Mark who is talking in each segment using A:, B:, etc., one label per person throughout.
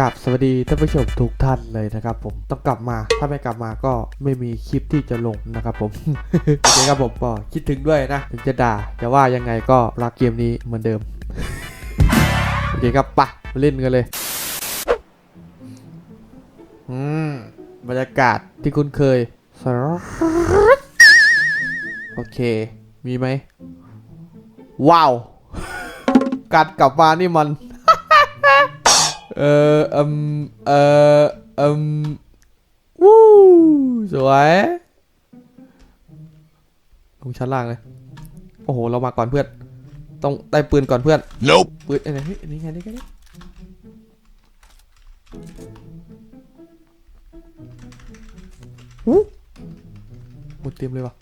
A: กับสวัสดีท่านผู้ชมทุกท่านเลยนะครับ ผมต้องกลับมาถ้าไม่กลับมาก็ไม่มีคลิปที่จะลงนะครับผมโอเคครับผมก็คิดถึงด้วยนะ ถึงจะด่าจะว่ายังไงก็รักเกมนี้เหมือนเดิมโอเคครับปะเล่นกันเลยอืมบรรยากาศที่คุ้นเคยโอเค มีไหมว้าว การกลับมานี่มัน เอออืมเอออืมวู้สวยลงชั้นล่างเลย โอ้โห เรามาก่อนเพื่อน ต้องได้ปืนก่อนเพื่อน
B: Nope.
A: ปืนอะไรเฮ้ยนี่ไงนี่ไงนี่หูหมดเต็มเลยว่ะ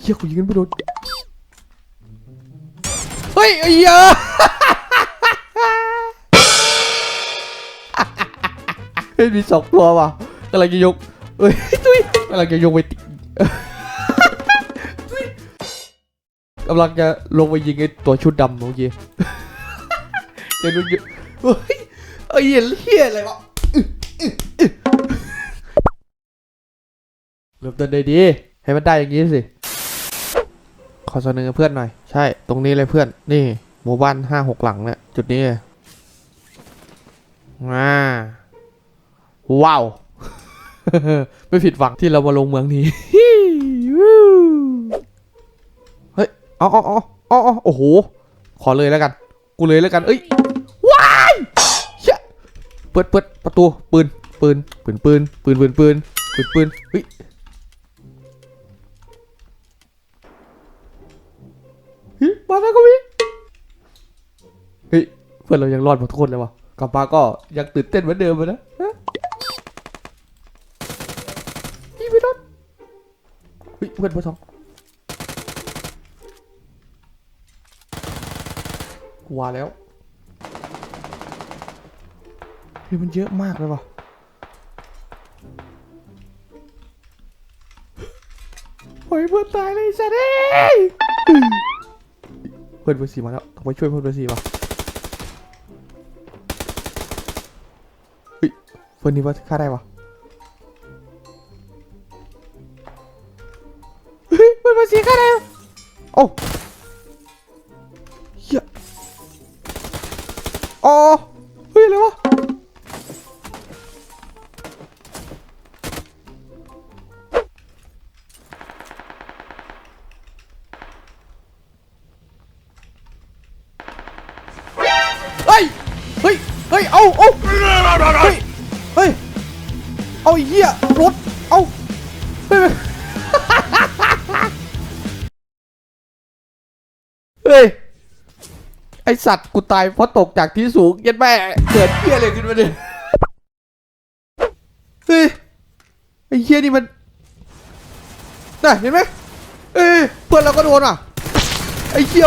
A: เฮียกูยิงกันไม่โดนเฮ้ยไอ้เหี้ยเฮ้ยมีสองตัวว่ะกำลังจะยกเอ้ยตุ้ยกำลังจะยกไปติตุ้ยกำลังจะลงไปยิงไอ้ตัวชุดดำเมื่อกี้เดี๋ยวดูเยอะเฮ้ยไอ้เหี้ยเหี้ยอะไรวะอึ๊ะอึ๊ะอึ๊ะเริ่มต้นได้ดีให้มันได้อย่างนี้สิ ขอเสนอเพื่อนหน่อย ใช่ ตรงนี้เลยเพื่อน นี่ หมู่บ้านห้าหกหลังเนี่ย จุดนี้เลยอ่าว้าว ไม่ผิดหวังที่เรามาลงเมืองนี้ เฮ้ยอาเอาเออาเอโอ้โห ขอเลยแล้วกัน กูเลยแล้วกัน เอ้ย ว้ายเชี่ยเปิดเปิดประตู ปืน ปืน ปืน ปืน ปืน ปืน ปืน ปืนปืนเฮ้ย มาแล้วก็มีเฮ้ยเพื่อนเรายังรอดหมดทุกคนเลยวะกลับมาก็ยังตื่นเต้นเหมือนเดิมเลยนะฮะยิงไม่โดนเฮ้ยเพื่อนเพื่อนสองกว่าแล้วเฮ้ยมันเยอะมากเลยวะโอ้ยเพื่อนตายเลยสัตว์เอ้ย เพื่อนเบอร์สี่มาแล้วต้องไปช่วยเพื่อนเบอร์สี่ว่ะเฮ้ยเพื่อนนี้ว่าฆ่าได้วะเฮ้ยเพื่อนเบอร์สี่ฆ่าได้โอ้เฮียอ๋อ ฮ้ยเฮ้ย เอาเอาเฮ้ย เฮ้ย เอาเหี้ยรถ เอาเฮ้ยเฮ้ย ไอสัตว์กูตายเพราะตกจากที่สูงยันแม่เกิดเหี้ยอะไรขึ้นมาเนี่ยเฮ้ย ไอเหี้ยนี่มัน น่ะเห็นไหมเอ้ยเพื่อนเราก็โดนอะ ไอเหี้ย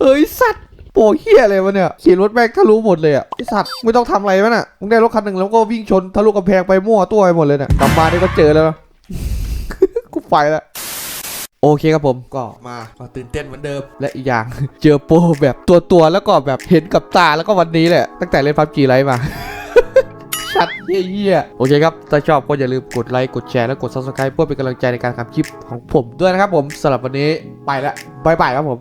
A: เอ้ยสัตว์ โปเฮียอะไรวะเนี่ยขี่รถแม่งทะลุหมดเลยอะไอสัตว์ไม่ต้องทำอะไรวะน่ะมึงได้รถคันหนึ่งแล้วก็วิ่งชนทะลุกำแพงไปมั่วตัวไปหมดเลยเนี่ยกลับมานี่ก็เจอแล้วนะ กูไปล้วโอเคครับผมก็มามาตื่นเต้นเหมือนเดิม และอีกอย่าง เจอโปแบบตัวตัวๆแล้วก็แบบเห็นกับตาแล้วก็วันนี้แหละตั้งแต่เล่นพับจีไรมา ชัดเยี่ยๆโอเคครับ ถ้าชอบก็อย่าลืมกดไลค์กดแชร์และกด subscribe เพื่อเป็นกำลังใจในการทำคลิปของผมด้วยนะครับผมสำหรับวันนี้ไปล้วบายบายครับผม